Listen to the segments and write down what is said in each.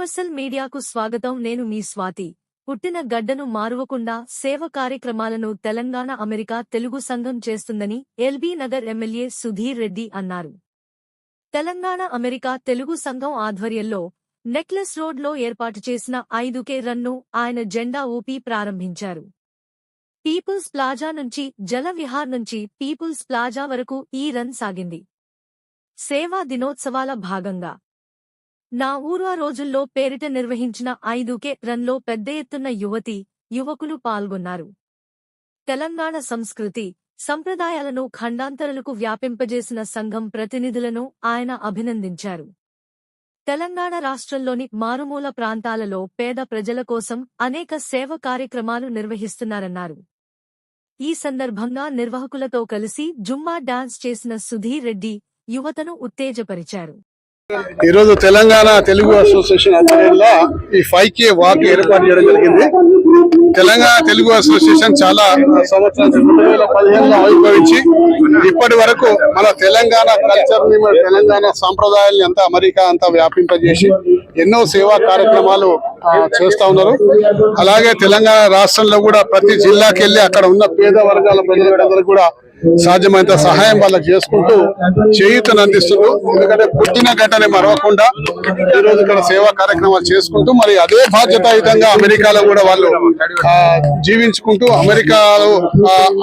Universal మీడియాకు స్వాగతం. నేను మీ స్వాతి. పుట్టిన గడ్డను మారువకుండా సేవ కార్యక్రమాలను తెలంగాణ అమెరికా తెలుగు సంఘం చేస్తుందని ఎల్బీ నగర్ ఎమ్మెల్యే సుధీర్ రెడ్డి అన్నారు. తెలంగాణ అమెరికా తెలుగు సంఘం ఆధ్వర్యంలో నెక్లెస్ రోడ్లో ఏర్పాటు చేసిన ఐదుకే రన్ను ఆయన జెండా ఊపి ప్రారంభించారు. పీపుల్స్ ప్లాజా నుంచి జలవిహార్ నుంచి పీపుల్స్ ప్లాజా వరకు ఈ రన్ సాగింది. సేవా దినోత్సవాల భాగంగా నా ఊరు ఆ రోజుల్లో పేరిట నిర్వహించిన ఐదుకే రన్లో పెద్ద ఎత్తున యువతి యువకులు పాల్గొన్నారు. తెలంగాణ సంస్కృతి సంప్రదాయాలను ఖండాంతరలకు వ్యాపింపజేసిన సంఘం ప్రతినిధులను ఆయన అభినందించారు. తెలంగాణ రాష్ట్రంలోని మారుమూల ప్రాంతాలలో పేద ప్రజల కోసం అనేక సేవ కార్యక్రమాలు నిర్వహిస్తున్నారన్నారు. ఈ సందర్భంగా నిర్వాహకులతో కలిసి జుమ్మా డాన్స్ చేసిన సుధీర్ రెడ్డి యువతను ఉత్తేజపరిచారు. ఈరోజు తెలంగాణ తెలుగు అసోసియేషన్ ఆధ్వర్యంలో ఈ ఫైవ్ కే వాక్ ఏర్పాటు చేయడం జరిగింది. తెలంగాణ తెలుగు అసోసియేషన్ చాలా సంవత్సరాలు రెండు వేల పదిహేనులో ఆవిర్భవించి ఇప్పటి వరకు మన తెలంగాణ కల్చర్ని మన తెలంగాణ సాంప్రదాయాల్ని అంతా అమెరికా అంతా వ్యాపింపజేసి ఎన్నో సేవా కార్యక్రమాలు చేస్తూ చేస్తా ఉన్నారు. అలాగే తెలంగాణ రాష్ట్రంలో కూడా ప్రతి జిల్లాకి వెళ్ళి అక్కడ ఉన్న పేద వర్గాల ప్రజలందరూ కూడా సాధ్యమైనంత సహాయం వాళ్ళకి చేసుకుంటూ చేయూతను అందిస్తున్నారు ఎందుకంటే పుట్టిన గంటనే మరవకుండా ఈ రోజు ఇక్కడ సేవా కార్యక్రమాలు చేసుకుంటూ మరి అదే బాధ్యతాయుతంగా అమెరికాలో కూడా వాళ్ళు జీవించుకుంటూ అమెరికాలో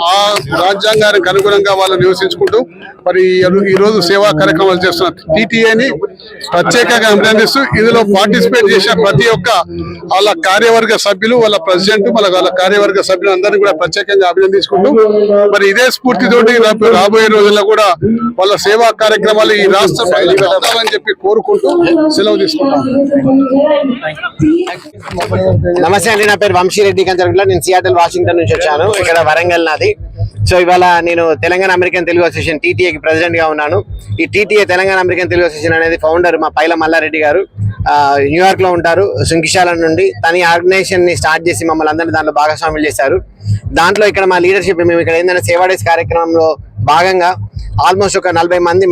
ఆ, రాజ్యాంగానికి అనుగుణంగా వాళ్ళు నివసించుకుంటూ మరి ఈ- రోజు సేవా కార్యక్రమాలు చేస్తున్న టీటీఏని ప్రత్యేకంగా అభినందిస్తూ ఇందులో పార్టిసిపేట్ చేసిన ప్రతి ఒక్క వాళ్ళ కార్యవర్గ సభ్యులు వాళ్ళ ప్రెసిడెంట్ వాళ్ళ వాళ్ళ కార్యవర్గ సభ్యులు అందరినీ కూడా ప్రత్యేకంగా అభినందించుకుంటూ మరి ఇదే స్ఫూర్తి స్ఫూర్తితోటి రాబోయే రోజుల్లో కూడా వాళ్ళ సేవా కార్యక్రమాలు ఈ రాష్ట్ర ప్రజలకు అందాలని చెప్పి కోరుకుంటూ సెలవు తీసుకుంటాం. నమస్తే అండి నా పేరు వంశీరెడ్డి కంచర్ల నేను సియాటల్ వాషింగ్టన్ నుంచి వచ్చాను. ఇక్కడ వరంగల్ నాది. సో ఇవాళ నేను తెలంగాణ అమెరికన్ తెలుగు అసోసియేషన్ టీటీఏకి ప్రెసిడెంట్గా ఉన్నాను. ఈ TTA Telangana American Telugu association అనేది ఫౌండర్ మా పైల మల్లారెడ్డి గారు. ఆ, న్యూయార్క్లో ఉంటారు శృంకిశాల నుండి. తన ఆర్గనైజేషన్ని స్టార్ట్ చేసి మమ్మల్ని అందరినీ దాంట్లో భాగస్వాములు చేశారు. దాంట్లో ఇక్కడ మా లీడర్షిప్ మేము ఇక్కడ ఏంటంటే సేవా డేస్ కార్యక్రమంలో భాగంగా ఆల్మోస్ట్ ఒక నలభై మంది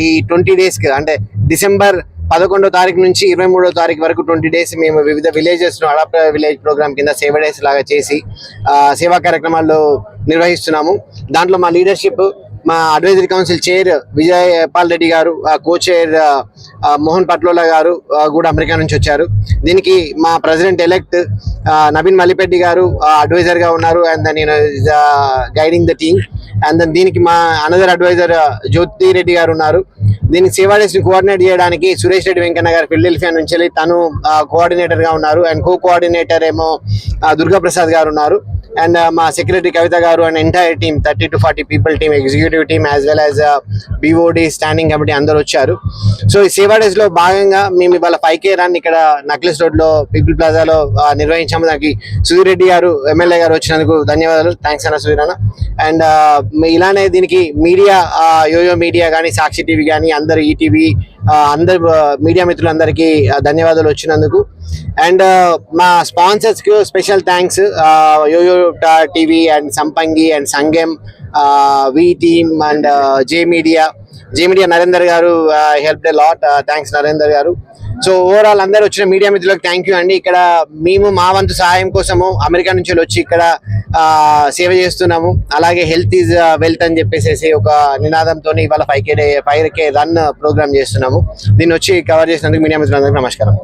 ఈ ట్వంటీ డేస్కి అంటే డిసెంబర్ పదకొండో తారీఖు నుంచి ఇరవై మూడో తారీఖు వరకు ట్వంటీ డేస్ మేము వివిధ విలేజెస్ను అడాప్ట్ విలేజ్ ప్రోగ్రామ్ కింద సేవ డేస్ లాగా చేసి ఆ, సేవా కార్యక్రమాల్లో నిర్వహిస్తున్నాము. దాంట్లో మా లీడర్షిప్ మా advisory council chair Vijay Pal Reddy గారు కో చైర్ మోహన్ పట్లోలా గారు కూడా అమెరికా నుంచి వచ్చారు. దీనికి మా ప్రెసిడెంట్ ఎలెక్ట్ నవీన్ మల్లిపెడ్డి గారు అడ్వైజర్గా ఉన్నారు. అండ్ నేను guiding the team and then దీనికి మా అనదర్ అడ్వైజర్ జ్యోతి రెడ్డి గారు ఉన్నారు. దీనికి సేవా డేస్ కోఆర్డినేట్ చేయడానికి సురేష్ రెడ్డి వెంకన్న గారు ఫిల్డెల్ఫియా నుంచి వెళ్ళి తను కోఆర్డినేటర్గా ఉన్నారు. అండ్ కో కోఆర్డినేటర్ ఏమో దుర్గాప్రసాద్ దుర్గా ప్రసాద్ గారు ఉన్నారు. అండ్ uh, మా సెక్రటరీ కవిత గారు and entire team thirty two forty people team executive team as well as BOD standing committee అందరూ వచ్చారు. సో ఈ సేవా డేస్లో భాగంగా మేము ఇవాళ ఫైవ్ కే రన్ ఇక్కడ నక్లెస్ రోడ్లో పీపుల్ ప్లాజాలో నిర్వహించాము. దానికి సుధీర్ రెడ్డి గారు ఎమ్మెల్యే గారు వచ్చినందుకు ధన్యవాదాలు. థ్యాంక్స్ అన్న సుధీర్ అన్న అండ్ uh, ఇలానే దీనికి మీడియా యోయో మీడియా కానీ సాక్షి టీవీ కానీ అందరు ఈటీవీ అందరు మీడియా మిత్రులందరికీ ధన్యవాదాలు వచ్చినందుకు. అండ్ మా స్పాన్సర్స్కి special thanks yoyo TV and Sampangi and Sangem V team and J media. J media Narender గారు help lot thanks Narender garu. So overall అందరు వచ్చిన మీడియా మిత్రులకు థ్యాంక్ యూ అండి. ఇక్కడ మేము మా వంతు సహాయం కోసము అమెరికా నుంచి వచ్చి ఇక్కడ సేవ చేస్తున్నాము. అలాగే హెల్త్ ఈజ్ వెల్త్ అని చెప్పేసి ఒక నినాదంతో ఇవాళ five K day five K run program చేస్తున్నాము. దీన్ని వచ్చి కవర్ చేసినందుకు మీడియా మిత్రులందరికీ నమస్కారం.